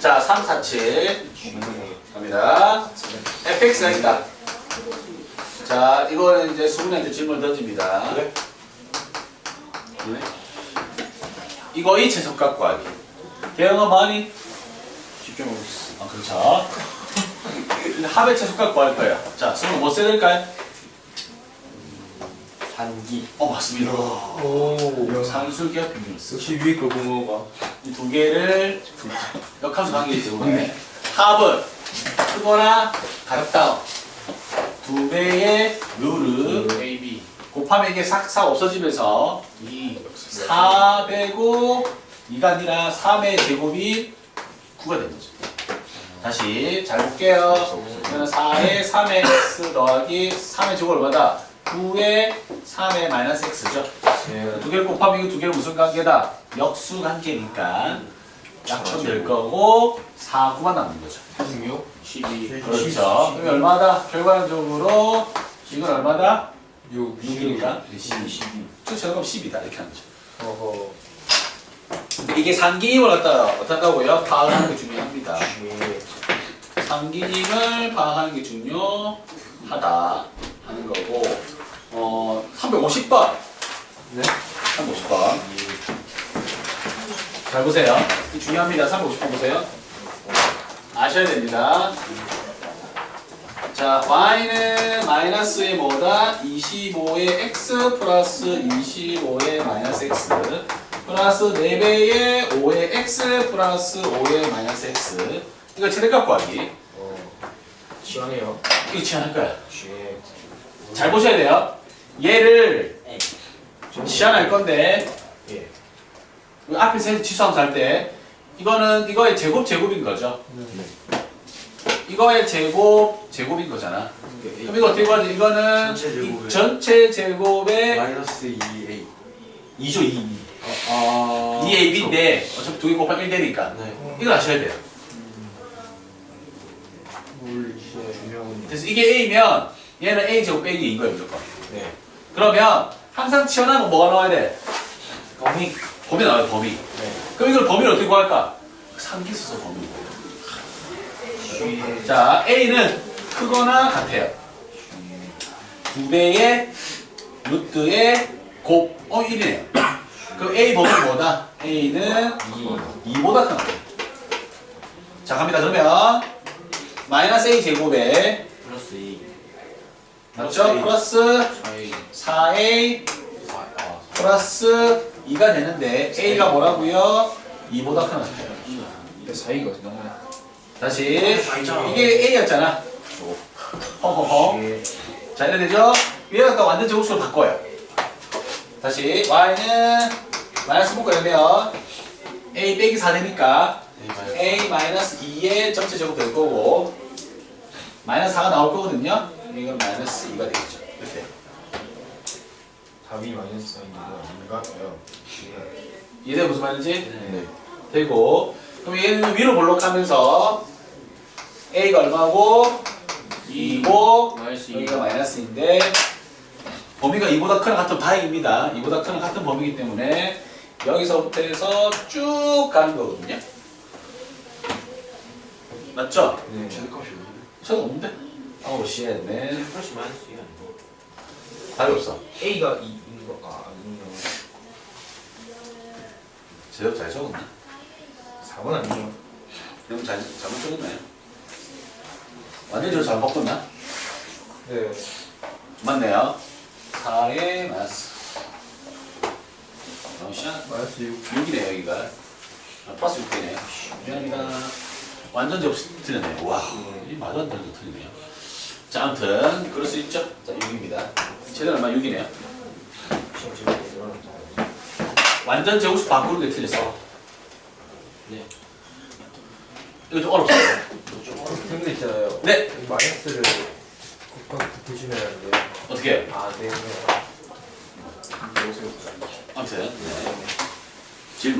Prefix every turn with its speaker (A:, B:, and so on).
A: 자, 3, 4, 7. 갑니다. fx가 있다. 자, 이거는 이제 수분한테 질문을 던집니다.
B: 네.
A: 네. 이거 이 최소값 구하기. 대형아 많이?
B: 집중하고 있어.
A: 아, 그렇죠. 합의 최소값 구할 거예요. 자, 수분 뭐 써야 될까요?
B: 단기.
A: 어, 맞습니다.
C: 오.
A: 산술기와 비밀수.
C: 역시 위에 걸 부모가.
A: 이두 개를 역함수 관계이기 때문에 합은 크거나 가볍다. 두 배의 룰을
B: AB.
A: 곱하면 이게 싹싹 없어지면서 이 4배고 2가 아니라 3의 제곱이 9가 된 거죠. 다시 잘 볼게요. 그러면 4의 3의 x 더하기 3의 제곱 얼마다? 9의 3의 마이너스 x죠.
C: 예.
A: 두 개를 곱하면 이거 두 개는 무슨 관계다? 역수 관계니까 약분될 거고 4, 9가 남는 거죠.
C: 16.
B: 12.
A: 그렇죠. 그럼 얼마다? 결과적으로 이건 얼마다?
C: 6.
A: 6이니까
B: 12.
A: 저처럼 10이다 이렇게 하는 거죠.
C: 어허.
A: 이게 상기임을 갖다 어떻다고요? 파악하는 게 중요합니다.
C: 예.
A: 상기임을 파악하는 게 중요하다 하는 거고 어 350번
C: 네.
A: 350번 잘 보세요. 중요합니다. 350번 보세요. 아셔야 됩니다. 자, y는 마이너스의 뭐다? 25의 x 플러스 25의 마이너스 x 플러스 4배의 5의 x 플러스 5의 마이너스 x 이거 최대값 구하기.
C: 어. 시원해요.
A: 이거 치환할 거야.
C: 예.
A: 잘 보셔야 돼요. 얘를 시환할 건데
C: 예.
A: 그 앞에서 지수함수 할 때 이거는 이거의 제곱 제곱인 거죠.
C: 네.
A: 이거의 제곱 제곱인 거잖아. 그럼 이거 어떻게 구하지? 이거는
B: 전체 제곱에.
A: 이 전체 제곱의
B: 마이너스 2A.
A: 2조 2.
B: 아.
A: 2ab인데 어차피 두개 곱하면 1 되니까
B: 네.
A: 이걸 아셔야 돼요.
C: 중요한.
A: 그래서 이게 a면 얘는 a 제곱 빼기 2인 거예요 무조건.
C: 네.
A: 그러면 항상 치환하면 뭐가 나와야 돼? 범위. 범위 나와요 범위.
C: 네.
A: 그럼 이걸 범위를 어떻게 구할까? 상기 써서 범위. 자, A는 크거나 같아요. 두 배의 루트의 곱, 어, 1이네요. 그럼 A 범위는 뭐다? A는 2, 2보다 크다. 자, 갑니다. 그러면, 마이너스 A 제곱에,
B: 플러스 2.
A: 맞죠? 플러스
B: 4A.
A: 4A
B: 아,
A: 플러스 2가 되는데, A가 뭐라고요? 2보다 크다.
C: 근데 사이가 너무.
A: 다시. 이게 A였잖아. 헝헝헝.
C: 예.
A: 자, 이래 되죠? 위에 아까 완전 제곱수로 바꿔요. 다시 y는 마이너스 묶고 되면 a 빼기 4 되니까 a 마이너스 2의 전체 제곱 될 거고 마이너스 4가 나올 거거든요. 이건 마이너스 2가 되겠죠. 이렇게.
C: 답이 마이너스 사인이고 아닌가 봐요.
A: 이해 무슨 말인지?
C: 네.
A: 되고 그럼 얘는 위로 볼록하면서 a가 얼마고 2고
B: 마이너스
A: 여기가 마이너스인데 범위가 2보다 크나 같은 다행입니다. 2보다 크나 같은 범위이기 때문에 여기서부터 해서 쭉 가는 거거든요. 맞죠?
C: 네.
B: 최대값이 없는데.
A: 저거 없는데? 어, 씨네.
B: 플러스 마이너스 2가 아니고.
A: 답이 없어.
C: A가 2인 거. 아, 아니요.
A: 제법 잘 적었나?
C: 4번 아니에요.
A: 그럼 잘, 잘못 적었나요? 완전 히 저 잘못 바꿨나?
C: 네.
A: 맞네요. 4에 마이너스. 어, 씨
C: 마이너스 6.
A: 6이네 여기가 아, 플러스 6되네요 미안합니다 완전 접수 틀렸네요 와, 이 말도 안 되는 거 틀리네요 자 아무튼 그럴 수 있죠 자 6입니다 최대 얼마 6이네요
C: 시험 지금 일어났다.
A: 완전 제곱수 바꾸는 게 틀렸어
B: 네.
A: 이거 좀 어렵죠
C: 그런 거 있잖아요.
A: 네
C: 이 마이너스를 곱하기 붙으시면 안 돼요.
A: 어떻게 해요
C: 아, 네. 네.
A: 아무튼 네.